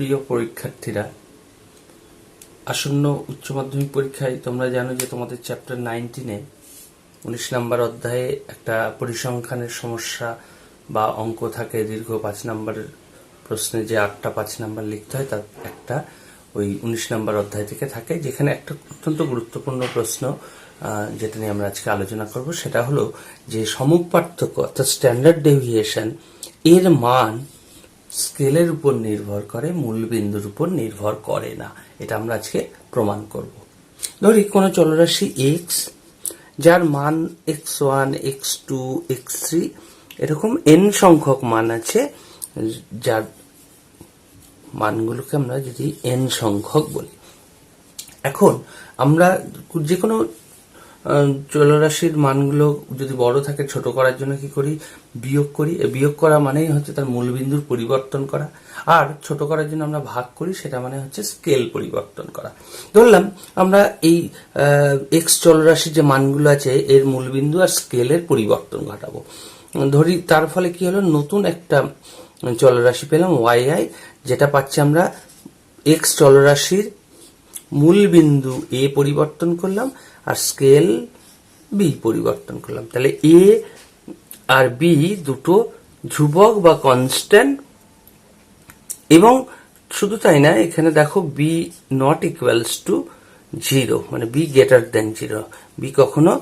প্রিয় পরীক্ষার্থীরা, আসন্ন উচ্চ মাধ্যমিক পরীক্ষায় তোমরা জানো যে তোমাদের চ্যাপ্টার নাইনটিনে উনিশ নাম্বার অধ্যায়ে একটা পরিসংখ্যানের সমস্যা বা অঙ্ক থাকে। দীর্ঘ পাঁচ নাম্বারের প্রশ্নে যে আটটা পাঁচ নাম্বার লিখতে হয়, তার একটা ওই উনিশ নাম্বার অধ্যায় থেকে থাকে, যেখানে একটা অত্যন্ত গুরুত্বপূর্ণ প্রশ্ন যেটা নিয়ে আমরা আজকে আলোচনা করব, সেটা হলো যে সমুখ পার্থক্য অর্থাৎ স্ট্যান্ডার্ড ডেভিয়েশন এর মান স্কেলের উপর নির্ভর করে, মূলবিন্দুর উপর নির্ভর করে না। এটা আমরা আজকে প্রমাণ করব। ধরি, কোনো চলরাশি এক্স যার মান X one X two X three এরকম এন সংখ্যক মান আছে, যার মানগুলোকে আমরা যদি এন সংখ্যক বলি। এখন আমরা যে কোনো চলরাশির মানগুলো যদি বড় থাকে ছোট করার জন্য কি করি? বিয়োগ করি। বিয়োগ করা মানেই হচ্ছে তার মূলবিন্দুর পরিবর্তন করা। আর ছোট করার জন্য আমরা ভাগ করি, সেটা মানে হচ্ছে স্কেল পরিবর্তন করা। ধরলাম আমরা এই এক্স চলরাশির যে মানগুলো আছে, এর মূলবিন্দু আর স্কেলের পরিবর্তন ঘটাবো। ধরি, তার ফলে কি হলো? নতুন একটা চলরাশি পেলাম ওয়াই আই যেটা পাচ্ছি আমরা এক্স চলরাশির মূল বিন্দু এ পরিবর্তন করলাম আর স্কেল বি পরিবর্তন করলাম। তাহলে এ আর বি দুটো ধ্রুবক বা কনস্ট্যান্ট এবং শুধু তাই না, এখানে দেখো B not equals to zero মানে B greater than zero B কখনো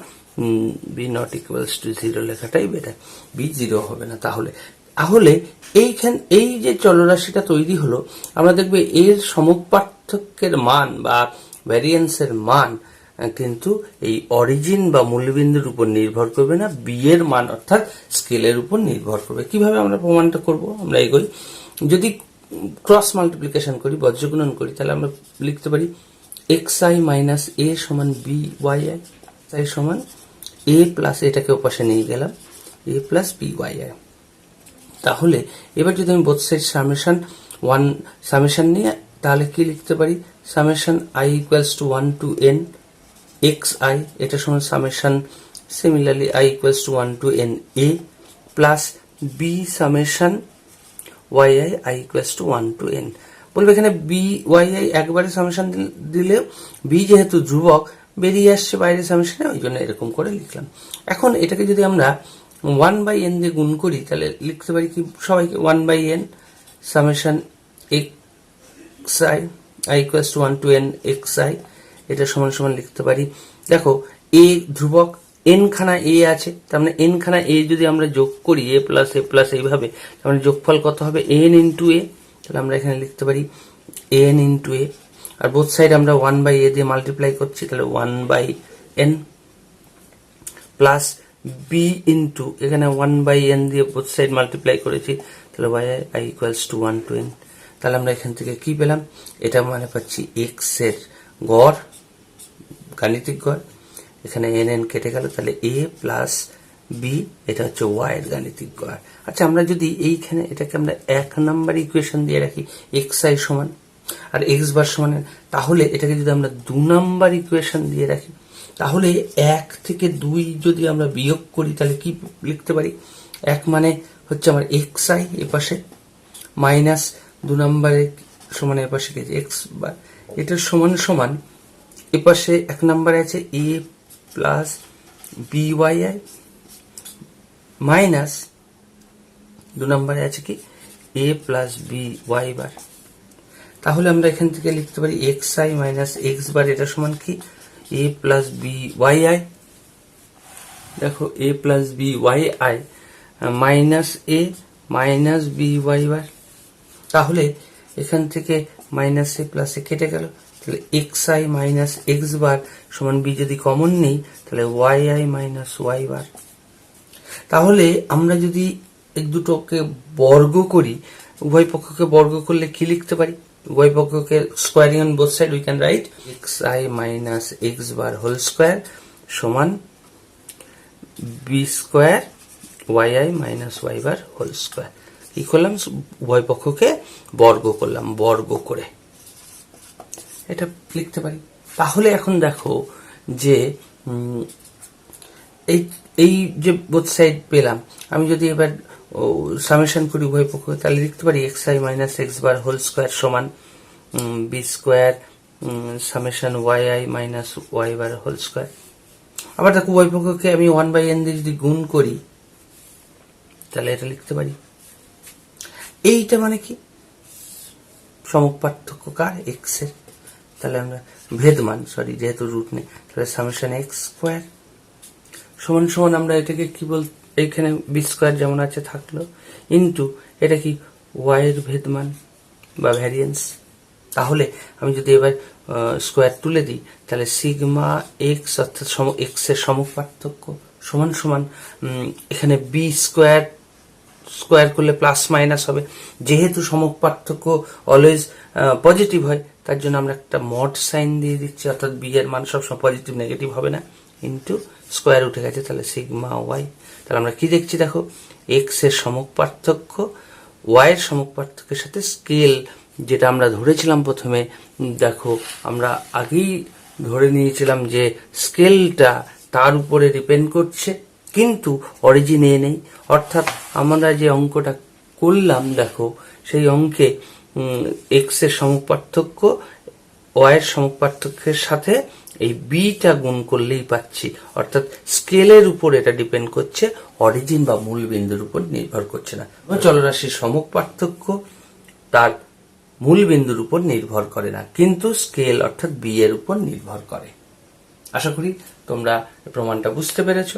B not equals to zero লেখাটাই better B zero হবে না তাহলে। তাহলে এইখান, এই যে চলরাশিটা তৈরি হলো, আমরা দেখবে এর সমপার্থক্যের মান বা ভ্যারিয়েন্সের মান কিন্তু এই অরিজিন বা মূলবিন্দুর উপর নির্ভর করবে না বি এর মান অর্থাৎ স্কেলের উপর নির্ভর করবে। কীভাবে আমরা প্রমাণটা করব? আমরা এগোই। যদি ক্রস মাল্টিপ্লিকেশন করি, বজ্রগুণন করি, তাহলে আমরা লিখতে পারি এক্স আই মাইনাস এ সমান বি ওয়াই আই আই সমান এ প্লাস এটাকে ওপাশে নিয়ে গেলাম A plus B Y I তাহলে এবার যদি আমি both side summation one summation নিয়ে, তাহলে কি লিখতে পারি? Summation I equals to one to N X I এটা সমান summation similarly I equals to one to N A plus B summation Y I I equals to one to N বলবে এখানে B Y I একবারে summation দিলেও B যেহেতু ধ্রুবক, বেরিয়ে আসছে বাইরে সামেশনে ওই জন্য এরকম করে লিখলাম। এখন এটাকে যদি আমরা ওয়ান বাই এন দিয়ে গুণ করি, তাহলে লিখতে পারি কি সবাইকে? One by N summation X I I equals to one to N X I এটা সমান সমান লিখতে পারি। দেখো এ ধ্রুবক এন খানা এ আছে, তার মানে এন খানা এ যদি আমরা যোগ করি এ প্লাস এ প্লাস এইভাবে, তার মানে যোগফল কত হবে? এন ইন্টু এ তাহলে আমরা এখানে লিখতে পারি N into A R both side আমরা ওয়ান বাই এ দিয়ে মাল্টিপ্লাই করছি, তাহলে one by N plus B into এখানে ওয়ান বাই এন দিয়ে বোথ সাইড মাল্টিপ্লাই করেছি, তাহলে Y I equals to one to N তাহলে আমরা এখান থেকে কি পেলাম? এটা মানে পাচ্ছি এক্সের গড় গাণিতিক গড়, এখানে এন এন কেটে গেল, তাহলে এ প্লাস বি এটা হচ্ছে ওয়াই এর গাণিতিক গড়। আচ্ছা আমরা যদি এইখানে এটাকে আমরা এক নাম্বার ইকুয়েশন দিয়ে রাখি এক্স আই সমান আর এক্স বার সমান তাহলে এটাকে যদি আমরা দু নাম্বার ইকুয়েশন দিয়ে রাখি, তাহলে এক থেকে দুই যদি আমরা বিয়োগ করি, তাহলে কি লিখতে পারি? এক মানে হচ্ছে আমার এক্স আই এ পাশে মাইনাস দু নম্বরে সমান এ পাশে গেছে এক্স বার এটার সমান সমান এ পাশে এক নম্বরে আছে A plus B Y I minus দু নম্বরে আছে কি? A plus B Y bar তাহলে আমরা এখান থেকে লিখতে পারি X I minus X bar এটা সমান কি? A plus B Y I দেখো A plus B Y I minus A minus B Y bar তাহলে এখান থেকে মাইনাস এ প্লাস এ কেটে গেল। তাহলে X I minus X bar সমান বি যদি কমন নেই, তাহলে Y I minus Y bar তাহলে আমরা যদি এই দুটোকে বর্গ করি, উভয় পক্ষকে বর্গ করলে কি লিখতে পারি? উভয় পক্ষকে squaring on both side we can write X I minus X bar whole square সমান B square Y I minus Y bar whole square কি করলাম? উভয় পক্ষকে বর্গ করলাম, বর্গ করে। এটা লিখতে পারি। তাহলে এখন দেখো যে এই এই যে বোথ সাইড পেলাম, আমি যদি এবার সামেশন করি উভয় পক্ষ তাহলে লিখতে পারি X I minus X bar whole square সমান B square summation Y I minus Y bar whole square আবার দেখো উভয় পক্ষকে আমি ওয়ান বাই এন দিয়ে যদি গুণ করি, তাহলে এটা লিখতে পারি। এইটা মানে কি? সমক পার্থক্য কার? এক্সের। তাহলে আমরা ভেদমান সরি যেহেতু রুট নেই, তাহলে সামেশন এক্স স্কোয়ার সমান সমান আমরা এটাকে কি বল এইখানে বি স্কোয়ার যেমন আছে থাকল ইন্টু এটা কি ওয়াই এর ভেদমান বা ভ্যারিয়েন্স তাহলে আমি যদি এবার স্কোয়ার তুলে দিই, তাহলে সিগমা এক্স অর্থাৎ সম এক্সের সমক পার্থক্য সমান সমান এখানে বি স্কোয়ার স্কোয়ার করলে প্লাস মাইনাস হবে। যেহেতু সমক পার্থক্য অলওয়েজ পজিটিভ হয় তার জন্য আমরা একটা মড সাইন দিয়ে দিচ্ছি, অর্থাৎ বি এর মান সবসময় পজিটিভ নেগেটিভ হবে না ইন্টু স্কোয়ার উঠে গেছে, তাহলে সিগমা ওয়াই তাহলে আমরা কি দেখছি দেখো এক্সের সমক পার্থক্য ওয়াই এর সমক পার্থক্যের সাথে স্কেল যেটা আমরা ধরেছিলাম প্রথমে, দেখো, আমরা আগেই ধরে নিয়েছিলাম যে স্কেলটা তার উপরে ডিপেন্ড করছে, কিন্তু অরিজিন নেই। অর্থাৎ আমরা যে অঙ্কটা করলাম, দেখো, সেই অঙ্কে এক্সের সমপার্থক্য ওয়াই এর সমপার্থক্যের সাথে এই বিটা গুণ করলেই পাচ্ছি। অর্থাৎ স্কেলের উপর এটা ডিপেন্ড করছে অরিজিন বা মূল বিন্দুর উপর নির্ভর করছে না। চলরাশির সমক পার্থক্য তার মূল বিন্দুর উপর নির্ভর করে না কিন্তু স্কেল অর্থাৎ বি এর উপর নির্ভর করে। আশা করি তোমরা প্রমাণটা বুঝতে পেরেছ।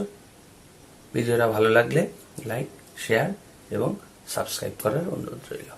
ভিডিওটা ভালো লাগলে লাইক শেয়ার এবং সাবস্ক্রাইব করার অনুরোধ রইল।